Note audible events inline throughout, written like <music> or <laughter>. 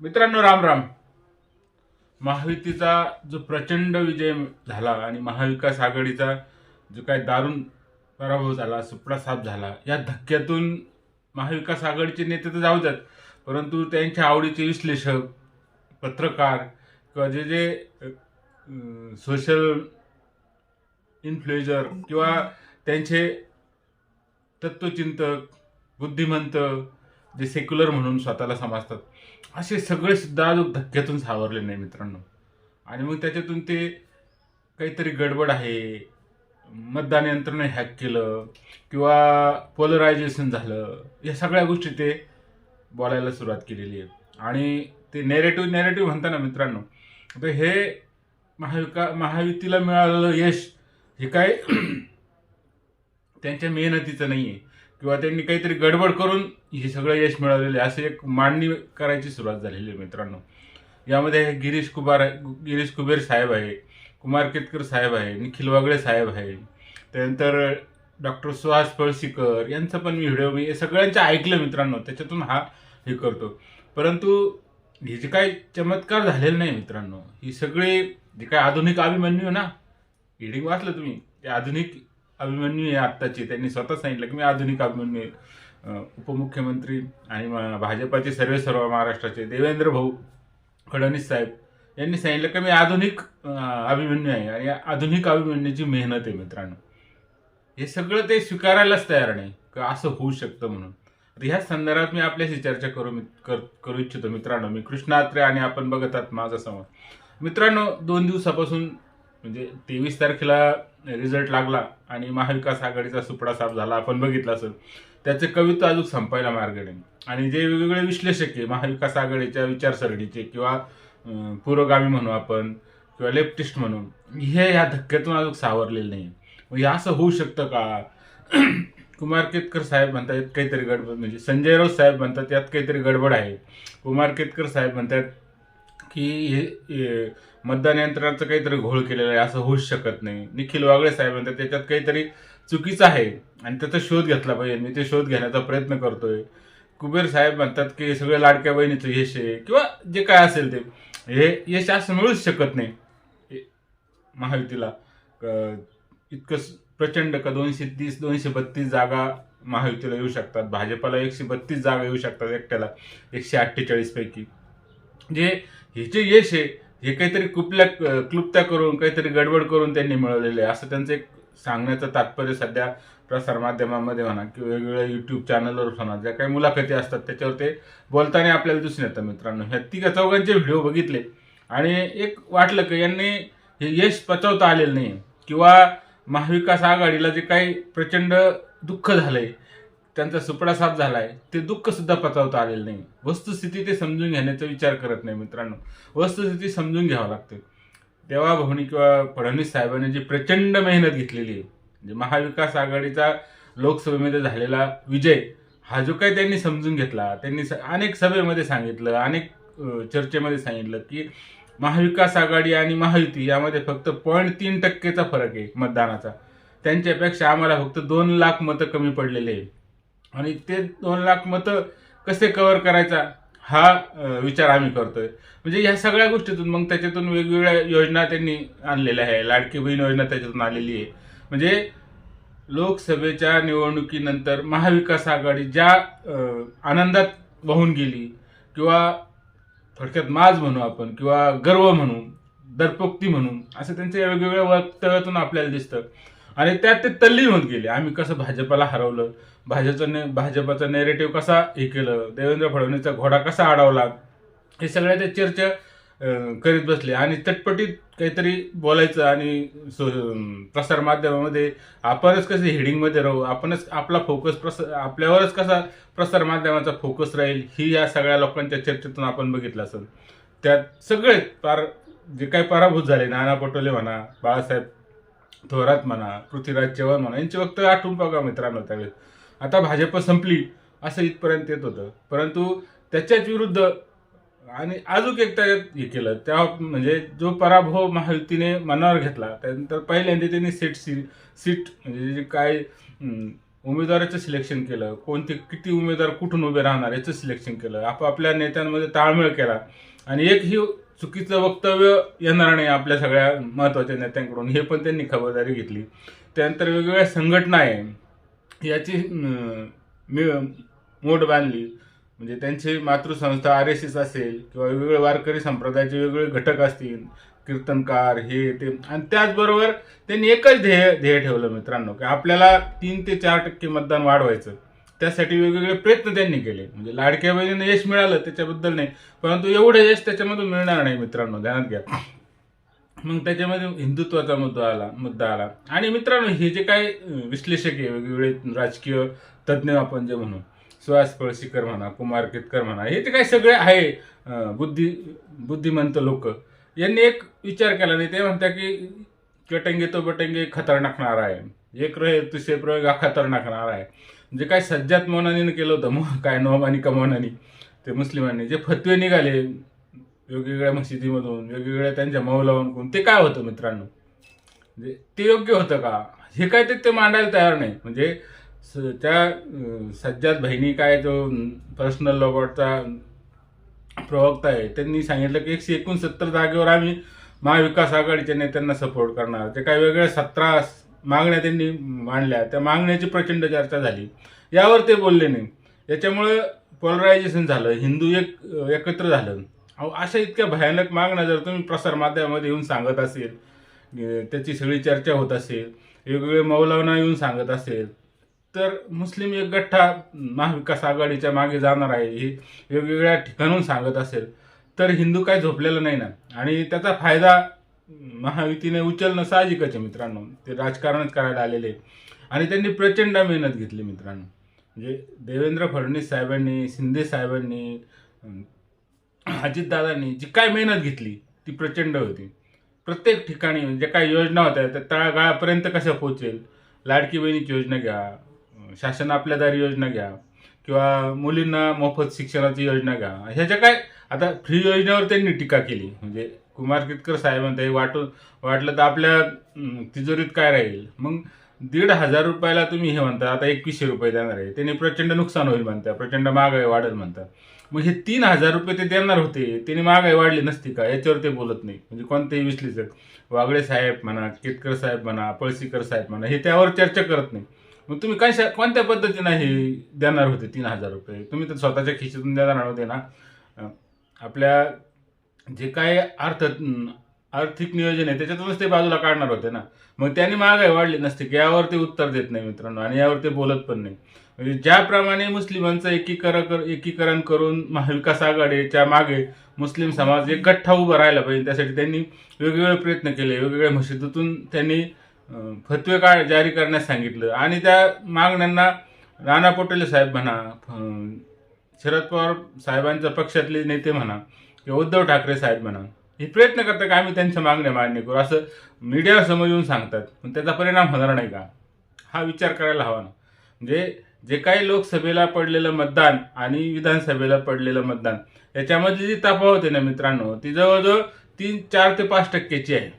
मित्रांनो राम राम. महायुतीचा जो प्रचंड विजय झाला आणि महाविकास आघाडीचा जो काही दारुण पराभव झाला सुपडा साफ झाला या धक्क्यातून महाविकास आघाडीचे नेते तर जाऊ देत परंतु त्यांच्या आवडीचे विश्लेषक पत्रकार किंवा जे जे सोशल इन्फ्लुएजर किंवा त्यांचे तत्वचिंतक बुद्धिमंत जे सेक्युलर म्हणून स्वतःला समजतात असे सगळे सुद्धा आज धक्क्यातून सावरले नाही मित्रांनो. आणि मग त्याच्यातून ते काहीतरी गडबड आहे. मतदान यंत्रणा हॅक केलं किंवा पोलरायझेशन झालं या सगळ्या गोष्टी ते बोलायला सुरुवात केलेली आहे आणि ते नेरेटिव्ह नेरेटिव्ह म्हणताना मित्रांनो तर हे महाविका महायुतीला मिळालेलं यश हे काय? <clears throat> त्यांच्या मेहनतीचं नाही आहे किंवा त्यांनी काहीतरी गडबड करून हे सगळं यश मिळवलेलं आहे असं एक मांडणी करायची सुरुवात झालेली आहे मित्रांनो. यामध्ये हे गिरीश कुमार गिरीश कुबेर साहेब आहे कुमार केतकर साहेब आहे निखिल वागळे साहेब आहे. त्यानंतर डॉक्टर सुहास पळशीकर यांचं पण मी व्हिडिओ मी हे सगळ्यांचं ऐकलं मित्रांनो त्याच्यातून हा हे करतो. परंतु हे जे काय चमत्कार झालेले नाही मित्रांनो ही सगळे जे काय आधुनिक अभिमन्यू ना हिडिंग वाचलं तुम्ही. ते आधुनिक अभिमन्यू आहे आत्ताचे. त्यांनी स्वतः सांगितलं की मी आधुनिक अभिमन्यू आहे. उपमुख्यमंत्री आणि भाजपाचे सर्वे सर्व महाराष्ट्राचे देवेंद्र भाऊ फडणवीस साहेब यांनी सांगितलं की मी आधुनिक अभिमन्यू आहे आणि आधुनिक अभिमन्यूची मेहनत आहे मित्रांनो. हे सगळं ते स्वीकारायलाच तयार नाही का असं होऊ शकतं म्हणून. तर ह्या संदर्भात मी आपल्याशी चर्चा करू कर- करू इच्छितो मित्रांनो. मी कृष्णात्रे आणि आपण बघत आहात माझा संवाद मित्रांनो दोन दिवसापासून म्हणजे तेवीस तारखेला रिझल्ट लागला आणि महाविकास आघाडीचा सुपडा साफ झाला. आपण बघितलं असेल. त्याचे कविता अजून संपायला मार्ग नाही आणि जे वेगवेगळे विश्लेषक आहे महाविकास आघाडीच्या विचारसरणीचे किंवा पुरोगामी म्हणू आपण किंवा लेफ्टिस्ट म्हणून हे या धक्क्यातून अजून सावरलेलं नाही. मग हे असं होऊ शकतं का? <clears throat> कुमार केतकर साहेब म्हणतात काहीतरी गडबड म्हणजे संजय राऊत साहेब म्हणतात यात काहीतरी गडबड आहे. कुमार केतकर साहेब म्हणतात की हे मतदान यंत्रणाचं काहीतरी घोळ केलेला आहे असं होऊच शकत नाही. निखिल वागळे साहेब म्हणतात त्याच्यात काहीतरी चुकीचं आहे. आणि त्याचा शोध घेतला पाहिजे. मी ते शोध घेण्याचा प्रयत्न करतोय. कुबेर साहेब म्हणतात की सगळ्या सगळं लाडक्या बहिणीचं यश आहे. किंवा जे काय असेल ते. हे यश असं मिळूच शकत नाही. महायुतीला. इतकं प्रचंड का दोनशे तीस दोनशे बत्तीस जागा महायुतीला येऊ शकतात. भाजपाला एकशे बत्तीस जागा येऊ शकतात एकट्याला. एकशे अठ्ठेचाळीस पैकी. जे हे जे यश आहे हे काहीतरी कुपल्या क्लुप्त्या करून काहीतरी गडबड करून त्यांनी मिळवलेले आहे. असं त्यांचं एक सांगण्याचं तात्पर्य सध्या प्रसारमाध्यमामध्ये म्हणा किंवा वेगवेगळ्या युट्यूब चॅनलवर म्हणा ज्या काही मुलाखती असतात त्याच्यावर ते बोलताना आपल्याला दिसून येतं मित्रांनो. ह्या तिघा चौघांचे व्हिडिओ बघितले आणि एक वाटलं की यांनी हे यश पचवता आलेलं नाही किंवा महाविकास आघाडीला जे काही प्रचंड दुःख झालं आहे त्यांचा सुपडा साफ झालाय. ते दुःख सुद्धा पचवता आलेलं नाही. वस्तुस्थिती ते समजून घेण्याचा विचार करत नाही मित्रांनो. वस्तुस्थिती समजून घ्यावं लागते. देवा किंवा फडणवीस साहेबांनी जी प्रचंड मेहनत घेतलेली आहे म्हणजे महाविकास आघाडीचा लोकसभेमध्ये झालेला विजय हा जो काही त्यांनी समजून घेतला त्यांनी स- अनेक सभेमध्ये सांगितलं अनेक चर्चेमध्ये सांगितलं की महाविकास आघाडी आणि महायुती यामध्ये फक्त पॉईंट तीन टक्केचा फरक आहे मतदानाचा. त्यांच्यापेक्षा आम्हाला फक्त दोन लाख मतं कमी पडलेले आहे. आणि ते दोन लाख मतं कसे कव्हर करायचा हा विचार आम्ही करतोय. म्हणजे या सगळ्या गोष्टीतून मग त्याच्यातून वेगवेगळ्या योजना त्यांनी आणलेल्या आहे. लाडकी बहीण योजना त्याच्यातून आलेली आहे. म्हणजे लोकसभेच्या निवडणुकीनंतर महाविकास आघाडी ज्या आनंदात वाहून गेली किंवा थोडक्यात माज म्हणू आपण किंवा गर्व म्हणू दरपोक्ती म्हणून असं त्यांच्या वेगवेगळ्या वक्तव्यातून आपल्याला दिसतं. आणि त्यात ते तल्ली होत गेले. आम्ही कसं भाजपाला हरवलं? भाजपचं ने भाजपाचा नेरेटिव्ह कसा हे केलं? देवेंद्र फडणवीसचा घोडा कसा अडवला? हे सगळ्या ते चर्चा करीत बसले. आणि चटपटीत काहीतरी बोलायचं आणि सो प्रसार माध्यमामध्ये आपणच कसे हेडिंगमध्ये राहू? आपणच आपला फोकस प्रस आपल्यावरच कसा प्रसार माध्यमाचा फोकस राहील? ही या सगळ्या लोकांच्या चर्चेतून आपण बघितलं असेल. त्यात सगळे पार जे काही पराभूत झाले नाना पटोले म्हणा बाळासाहेब थोरात म्हणा पृथ्वीराज चव्हाण म्हणा यांची वक्तव्य आठवून बघा मित्रांनो त्यावेळेस आता भाजप संपली असं इथपर्यंत येत होतं. परंतु त्याच्याच विरुद्ध आणि अजून एक त्याच्यात हे केलं त्या म्हणजे जो पराभव महायुतीने मनावर घेतला त्यानंतर पहिल्यांदा त्यांनी सीट सी सीट म्हणजे जे काय उमेदवाराचं सिलेक्शन केलं कोणते किती उमेदवार कुठून उभे राहणार याचं सिलेक्शन केलं आपापल्या नेत्यांमध्ये ताळमेळ केला. आणि एकही चुकीचं वक्तव्य येणार नाही आपल्या सगळ्या महत्त्वाच्या नेत्यांकडून. हे पण त्यांनी खबरदारी घेतली. त्यानंतर वेगवेगळ्या संघटना आहे याची मी मोठ बांधली. म्हणजे त्यांची मातृसंस्था आर एस एस असेल किंवा वेगवेगळे वारकरी संप्रदायाचे वेगवेगळे घटक असतील कीर्तनकार हे ते आणि त्याचबरोबर त्यांनी एकच ध्येय ध्येय ठेवलं मित्रांनो की आपल्याला तीन ते चार टक्के मतदान वाढवायचं. त्यासाठी वेगवेगळे प्रयत्न त्यांनी केले. म्हणजे लाडक्या बहिणीनं यश मिळालं त्याच्याबद्दल नाही परंतु एवढं यश त्याच्यामधून मिळणार नाही मित्रांनो ध्यानात घ्या. मग त्याच्यामध्ये हिंदुत्वाचा मुद्दा आला मुद्दा आला. आणि मित्रांनो हे जे काय विश्लेषक आहे वेगवेगळे राजकीय तज्ज्ञ आपण जे म्हणू सुहास पळशीकर म्हणा कुमार केतकर म्हणा हे ते काय सगळे आहे बुद्धी बुद्धिमंत लोक यांनी एक विचार केला नाही. ते म्हणतात की चटंगे तो बटंगे खतरनाक नारा आहे एक रहे तुझे प्रयोग हा खतरनाक नारा आहे जे काय सज्जात मौनानीनं केलं होतं मग. <laughs> काय नोमानी कमोनानी. ते मुस्लिमांनी. जे फतवे निघाले वेगवेगळ्या मशिदीमधून वेगवेगळ्या त्यांच्या मौलावांकडून ते काय होतं मित्रांनो? म्हणजे ते योग्य होतं का? हे काय ते ते मांडायला तयार नाही. म्हणजे स- त्या सज्जात बहिणी काय जो पर्सनल लॉबॉटचा प्रवक्ता आहे त्यांनी सांगितलं की एकशे एकोणसत्तर जागेवर आम्ही महाविकास आघाडीच्या नेत्यांना सपोर्ट करणार. ते काय वेगळ्या सतरा मागण्या त्यांनी मांडल्या. त्या मागण्याची प्रचंड चर्चा झाली. यावर ते बोलले नाही. याच्यामुळं पोलरायझेशन झालं. हिंदू एक एकत्र झालं. अहो अशा इतक्या भयानक मागण्या जर तुम्ही प्रसारमाध्यमामध्ये येऊन सांगत असेल त्याची सगळी चर्चा होत असेल वेगवेगळे मौलाना येऊन सांगत असेल तर मुस्लिम एक गठ्ठा महाविकास आघाडीच्या मागे जाणार आहे हे वेगवेगळ्या ठिकाणून सांगत असेल तर हिंदू काय झोपलेलं नाही ना. आणि त्याचा फायदा महायुतीने उचलणं साहजिकच आहे मित्रांनो. ते राजकारणच करायला आलेले आणि त्यांनी प्रचंड मेहनत घेतली मित्रांनो. म्हणजे देवेंद्र फडणवीस साहेबांनी शिंदे साहेबांनी अजितदादांनी जी काय मेहनत घेतली ती प्रचंड होती. प्रत्येक ठिकाणी म्हणजे काय योजना होत्या त्या तळागाळापर्यंत कशा पोहोचेल? लाडकी बहिणीची योजना घ्या शासन आपल्या दारी योजना घ्या किंवा मुलींना मोफत शिक्षणाची योजना घ्या. ह्याच्या काय आता फ्री योजनेवर त्यांनी टीका केली. म्हणजे कुमार कितकर साहेबांना हे वाटून वाटलं तर आपल्या तिजोरीत काय राहील? मग दीड हजार रुपयाला तुम्ही हे म्हणता आता एकवीसशे रुपये देणार आहे. त्याने प्रचंड नुकसान होईल म्हणता प्रचंड महागाई वाढेल म्हणता. मग हे तीन हजार रुपये ते देणार होते त्याने महागाई वाढली नसती का? याच्यावर ते बोलत नाही. म्हणजे कोणतेही विश्लेषक वागळे साहेब म्हणा केतकर साहेब म्हणा पळसीकर साहेब म्हणा हे त्यावर चर्चा करत नाही. मग तुम्ही कशा कोणत्या पद्धतीनं हे देणार होते तीन हजार रुपये? तुम्ही तर स्वतःच्या खिशीतून देणार होते ना. आपल्या जे काय अर्थ आर्थिक नियोजन आहे त्याच्यातूनच ते बाजूला काढणार होते ना. मग त्यांनी महागाई वाढली नसते की यावर ते उत्तर देत नाही मित्रांनो आणि यावर ते बोलत पण नाही. म्हणजे ज्याप्रमाणे मुस्लिमांचं एकीकरण एकीकरण करून महाविकास आघाडीच्या मागे मुस्लिम समाज एक गठ्ठा उभा राहिला पाहिजे त्यासाठी त्यांनी वेगवेगळे प्रयत्न केले वेगवेगळ्या मशिदीतून त्यांनी फतवे काळ जारी करण्यास सांगितलं. आणि त्या मागण्यांना नाना पटोले साहेब म्हणा शरद पवार साहेबांच्या पक्षातले नेते म्हणा किंवा उद्धव ठाकरे साहेब म्हणा हे प्रयत्न करतात की आम्ही त्यांच्या मागण्या मान्य करू. असं मीडियासमोर येऊन सांगतात. पण त्याचा परिणाम होणार नाही का? हा विचार करायला हवा ना. म्हणजे जे काही लोकसभेला पडलेलं मतदान आणि विधानसभेला पडलेलं मतदान याच्यामधली जी तफावत आहे ना मित्रांनो ती जवळजवळ तीन चार ते पाच टक्क्याची आहे.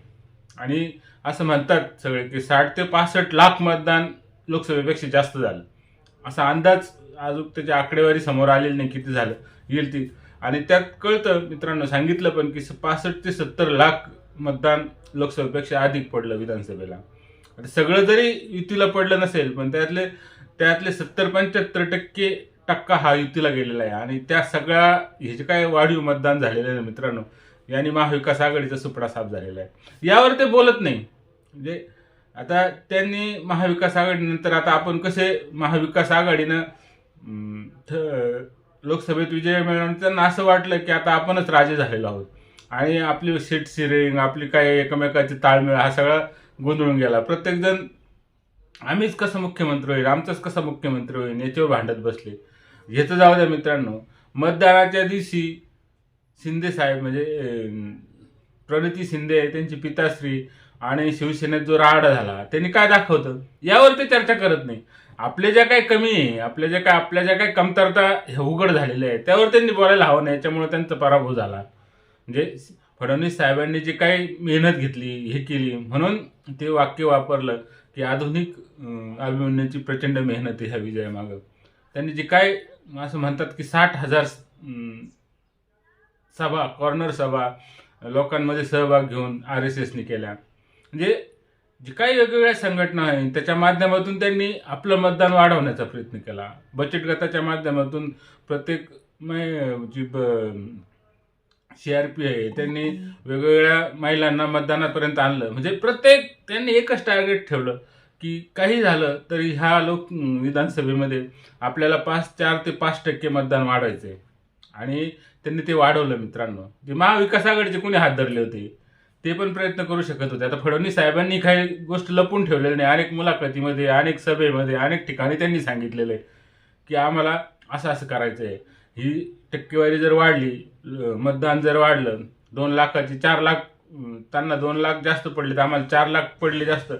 आणि असं म्हणतात सगळे की साठ ते पासष्ट लाख मतदान लोकसभेपेक्षा जास्त झालं. असा अंदाज अजून त्याची आकडेवारी समोर आलेली नाही किती झालं येईल ती. आणि त्यात कळतं मित्रांनो सांगितलं पण की पासष्ट ते सत्तर लाख मतदान लोकसभेपेक्षा अधिक पडलं विधानसभेला. आता सगळं जरी युतीला पडलं नसेल पण त्यातले त्यातले सत्तर पंच्याहत्तर टक्के टक्का हा युतीला गेलेला आहे. आणि त्या सगळ्या हे जे काय वाढीव मतदान झालेलं आहे मित्रांनो यांनी महाविकास आघाडीचा सुपडा साफ झालेला आहे. यावर ते बोलत नाही. म्हणजे आता त्यांनी महाविकास आघाडीनंतर आता आपण कसे महाविकास आघाडीनं थ- लोकसभेत विजय मिळवून त्यांना असं वाटलं की आता आपणच राजे झालेलो आहोत. आणि आपली सीट सिरिंग आपली काय एकमेकाची ताळमेळ हा सगळा गोंधळून गेला. प्रत्येकजण आम्हीच कसं मुख्यमंत्री होईल आमचाच कसा मुख्यमंत्री होईल याच्यावर भांडत बसले. घेतं जाऊ द्या मित्रांनो मतदानाच्या दिवशी शिंदे साहेब म्हणजे प्रगती प्रणिती शिंदे त्यांची पिताश्री आणि शिवसेनेत जो राडा झाला त्यांनी काय दाखवतं? यावर ते चर्चा करत नाही. आपल्या ज्या काही कमी आहे आपल्या ज्या काय आपल्या ज्या काही कमतरता हे उघड झालेल्या आहे त्यावर त्यांनी बोलायला हवं नाही याच्यामुळे त्यांचा पराभव झाला. म्हणजे फडणवीस साहेबांनी जी काही मेहनत घेतली हे केली म्हणून ते वाक्य वापरलं की आधुनिक अभिमन्यूची प्रचंड मेहनत आहे ह्या विजयामागं. त्यांनी जे काय असं म्हणतात की साठ हजार सभा कॉर्नर सभा लोकांमध्ये सहभाग घेऊन आर एस एसनी केल्या. म्हणजे जे काही वेगवेगळ्या संघटना आहेत त्याच्या माध्यमातून त्यांनी आपलं मतदान वाढवण्याचा प्रयत्न केला. बचत गटाच्या माध्यमातून प्रत्येक मै- जी सी आर पी आहे त्यांनी वेगवेगळ्या महिलांना मतदानापर्यंत आणलं. म्हणजे प्रत्येक त्यांनी एकच टार्गेट ठेवलं की काही झालं तरी ह्या लोक विधानसभेमध्ये आपल्याला पाच चार ते पाच टक्के मतदान वाढवायचं आहे आणि त्यांनी ते वाढवलं मित्रांनो. जे महाविकास आघाडीचे कोणी हात धरले होते? ते पण प्रयत्न करू शकत होते. आता फडणवीस साहेबांनी काही गोष्ट लपून ठेवलेली नाही. अनेक मुलाखतीमध्ये अनेक सभेमध्ये अनेक ठिकाणी त्यांनी सांगितलेलं आहे की आम्हाला असं असं करायचं आहे ही टक्केवारी जर वाढली मतदान जर वाढलं दोन लाखाची चार लाख त्यांना दोन लाख जास्त पडले तर आम्हाला चार लाख पडले जास्त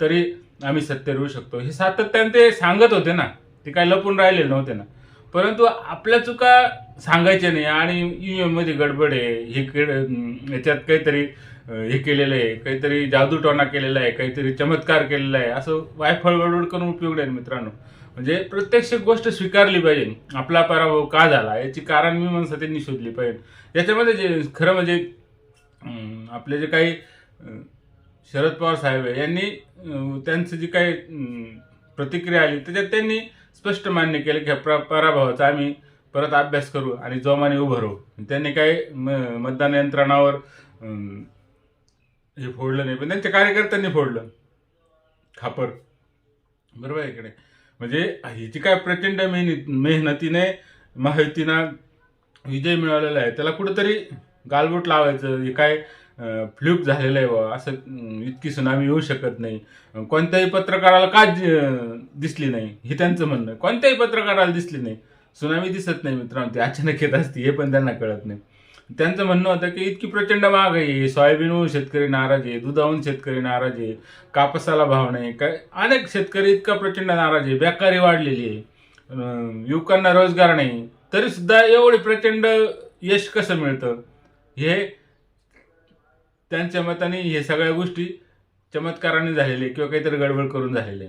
तरी आम्ही सत्तेवर येऊ शकतो. हे सातत्याने ते सांगत होते ना. ते काही लपून राहिले नव्हते ना. परंतु आपल्या चुका सांगायच्या नाही आणि ईव्हीएम एममध्ये गडबड आहे. हे याच्यात काहीतरी हे केलेलं आहे. काहीतरी जादूटोणा केलेला आहे काहीतरी चमत्कार केलेला आहे. असं वायफळ बडबड करून उपयोग नाही मित्रांनो. म्हणजे प्रत्यक्ष गोष्ट स्वीकारली पाहिजे. आपला पराभव का झाला? याची कारण मी म्हणसा त्यांनी शोधली पाहिजे. याच्यामध्ये जे खरं म्हणजे आपले जे काही शरद पवार साहेब आहे यांनी त्यांचं जी काही प्रतिक्रिया आली त्याच्यात त्यांनी स्पष्ट मान्य केलं की ह्या प्र पराभवाचा आम्ही परत अभ्यास करू आणि जोमाने उभं राहू. त्यांनी काही म- मतदान यंत्रणावर म्हणजे हे फोडलं नाही पण त्यांच्या कार्यकर्त्यांनी फोडलं. खापर. बरोबर आहे इकडे म्हणजे ह्याची काय प्रचंड मेहनत मेहनतीने महायुतीनं विजय मिळवलेला आहे. त्याला कुठंतरी गालबोट लावायचं हे काय फ्लूप झालेलं आहे बा असं इतकी सुनामी येऊ शकत नाही. कोणत्याही पत्रकाराला का दिसली नाही? हे त्यांचं म्हणणं आहे. कोणत्याही पत्रकाराला दिसली नाही. सुनामी दिसत नाही मित्रांनो ती अचानक येत असते हे पण त्यांना कळत नाही. त्यांचं म्हणणं होतं की इतकी प्रचंड महागाई आहे. सोयाबीनहून शेतकरी नाराज आहे दुधाहून शेतकरी नाराज आहे कापसाला भाव नाही. काय अनेक शेतकरी इतका प्रचंड नाराज आहे बेकारी वाढलेली आहे. युवकांना रोजगार नाही. तरी सुद्धा एवढे प्रचंड यश कसं मिळतं? हे त्यांच्या मताने हे सगळ्या गोष्टी चमत्काराने झालेले किंवा काहीतरी गडबड करून झालेले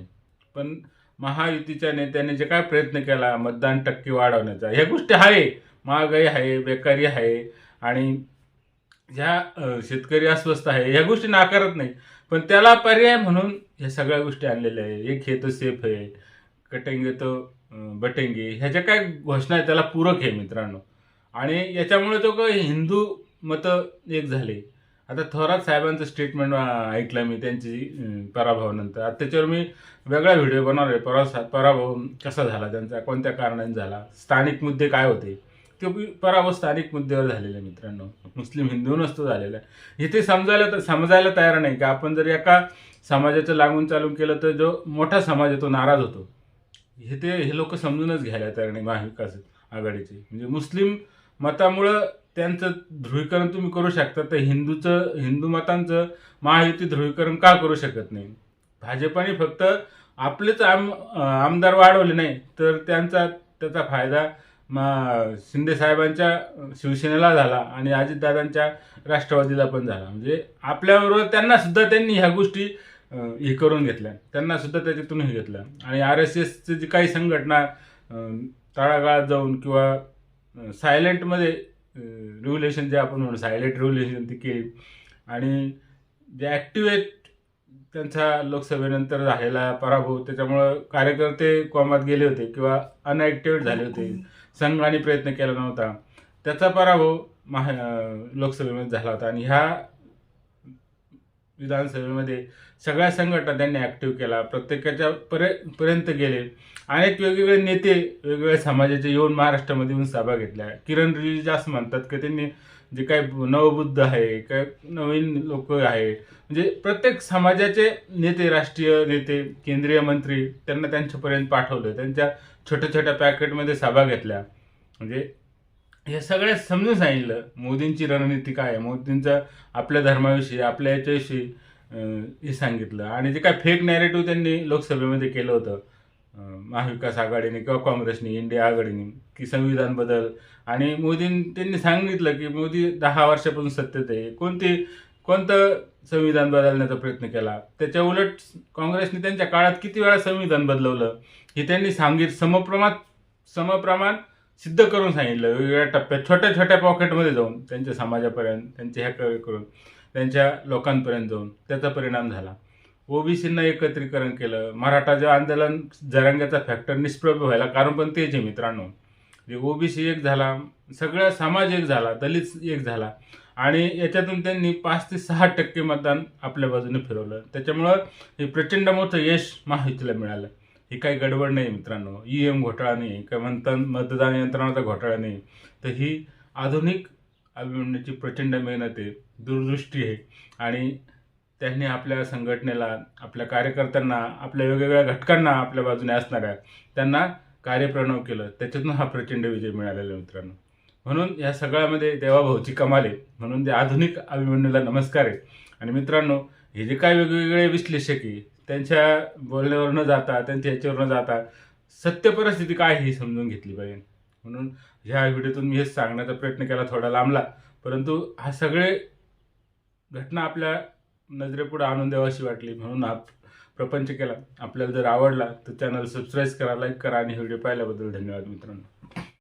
पण महायुतीच्या नेत्याने जे काय प्रयत्न केला मतदान टक्के वाढवण्याचा ह्या गोष्टी आहे. महागाई आहे बेकारी आहे. आणि ज्या शेतकरी अस्वस्थ आहे ह्या गोष्टी नाकारत नाही पण त्याला पर्याय म्हणून ह्या सगळ्या गोष्टी आणलेल्या आहे एक हे तो सेफ आहे कटेंगे तो बटेंगे. ह्या ज्या काय घोषणा आहे? त्याला पूरक आहे मित्रांनो. आणि याच्यामुळे तो काय हिंदू मतं एक झाले. आता थोरात साहेबांचं स्टेटमेंट ऐकलं मी त्यांची पराभवानंतर. आता त्याच्यावर मी वेगळा व्हिडिओ बनवला आहे. परा पराभव कसा झाला त्यांचा? कोणत्या कारणाने झाला? स्थानिक मुद्दे काय होते? ते बी पराभव स्थानिक मुद्द्यावर झालेला आहे मित्रांनो. मुस्लिम हिंदू नसतो झालेला आहे. इथे समजायला तर समजायला तयार नाही का? आपण जर एका समाजाचं लागून चालून केलं तर जो मोठा समाज आहे तो नाराज होतो. हे ते हे लोक समजूनच घ्यायला तयार नाही महाविकास आघाडीचे. म्हणजे मुस्लिम मतामुळं त्यांचं ध्रुवीकरण तुम्ही करू शकता तर हिंदूचं हिंदू मतांचं महायुती ध्रुवीकरण का करू शकत नाही? भाजपाने फक्त आपलेच आम आमदार वाढवले नाही तर त्यांचा त्याचा फायदा मा शिंदे साहेबांच्या शिवसेनेला झाला आणि अजितदादांच्या राष्ट्रवादीला पण झाला. म्हणजे आपल्याबरोबर त्यांना सुद्धा त्यांनी ह्या गोष्टी हे करून घेतल्या. त्यांना सुद्धा त्याच्यातून हे घेतलं. आणि आर एस एसचे जी काही संघटना तळागाळात जाऊन किंवा सायलेंटमध्ये रेव्होल्युशन जे आपण म्हणू सायलेंट रेव्होल्युशन ती केली. आणि जे ॲक्टिवेट त्यांचा लोकसभेनंतर झालेला पराभव त्याच्यामुळं कार्यकर्ते कोमात गेले होते किंवा अनॲक्टिवेट झाले होते. संघाने प्रयत्न केला नव्हता. त्याचा पराभव महा लोकसभेमध्ये झाला होता आणि ह्या विधानसभेमध्ये सगळ्या संघटना त्यांनी ॲक्टिव्ह केला. प्रत्येकाच्या पर्य पर्यंत गेले. अनेक वेगवेगळे नेते वेगवेगळ्या समाजाचे येऊन महाराष्ट्रामध्ये येऊन सभा घेतल्या. किरण रिजिजू असं म्हणतात की त्यांनी जे काही नवबुद्ध आहे काय नवीन लोक आहे म्हणजे प्रत्येक समाजाचे नेते राष्ट्रीय नेते केंद्रीय मंत्री त्यांना त्यांच्यापर्यंत पाठवलं. त्यांच्या छोट्या छोट्या पॅकेटमध्ये सभा घेतल्या. म्हणजे हे सगळ्या समजून सांगितलं. मोदींची रणनीती काय आहे? मोदींचं आपल्या धर्माविषयी आपल्या याच्याविषयी हे सांगितलं. आणि जे काय फेक नॅरेटिव्ह त्यांनी लोकसभेमध्ये केलं होतं. महाविकास आघाडीने किंवा काँग्रेसने इंडिया आघाडीने की संविधान बदल. आणि मोदीं त्यांनी सांगितलं की मोदी दहा वर्षापासून सत्तेत आहे. कोणती कोणतं संविधान बदलण्याचा प्रयत्न केला? त्याच्या उलट काँग्रेसने त्यांच्या काळात किती वेळा संविधान बदलवलं? हे त्यांनी सांगित समप्रमाण समप्रमाण सिद्ध करून सांगितलं. वेगवेगळ्या टप्प्यात छोट्या छोट्या पॉकेटमध्ये जाऊन त्यांच्या समाजापर्यंत त्यांच्या ह्या करून त्यांच्या लोकांपर्यंत जाऊन त्याचा परिणाम झाला. ओबीसींना एकत्रीकरण केलं. मराठा जे आंदोलन जरांग्याचा फॅक्टर निष्प्रभ व्हायला कारण पण तेच आहे मित्रांनो. जे ओबीसी एक झाला सगळा समाज एक झाला दलित एक झाला आणि याच्यातून त्यांनी पाच ते सहा टक्के मतदान आपल्या बाजूने फिरवलं. त्याच्यामुळं हे प्रचंड मोठं यश महायुतीला मिळालं. ही काही गडबड नाही मित्रांनो. ई एम घोटाळा नाही काय म्हणतात मतदान यंत्रणाचा घोटाळा नाही. तर ही आधुनिक अभिमन्यूची प्रचंड मेहनत आहे दूरदृष्टी आहे आणि त्यांनी आपल्या संघटनेला आपल्या कार्यकर्त्यांना आपल्या वेगवेगळ्या घटकांना आपल्या बाजूने असणाऱ्या त्यांना कार्यप्रणव केलं. त्याच्यातून हा प्रचंड विजय मिळालेला आहे मित्रांनो. म्हणून या सगळ्यामध्ये देवाभाऊची कमाल आहे. म्हणून ते आधुनिक अभिमन्यूला नमस्कार आहे. आणि मित्रांनो हे जे काय वेगवेगळे विश्लेषक आहे त्यांच्या बोलण्यावरनं जाता त्यांच्या याच्यावरनं जाता सत्य परिस्थिती काय ही समजून घेतली पाहिजे. म्हणून ह्या व्हिडिओतून मी हेच सांगण्याचा प्रयत्न केला थोडा लांबला. परंतु हा सगळे घटना आपल्या नजरेपुढे आणून द्यावाशी वाटली म्हणून हा प्रपंच केला. आपल्याला जर आवडला तर चॅनल सबस्क्राईब करा लाईक करा आणि व्हिडिओ पाहिल्याबद्दल धन्यवाद मित्रांनो.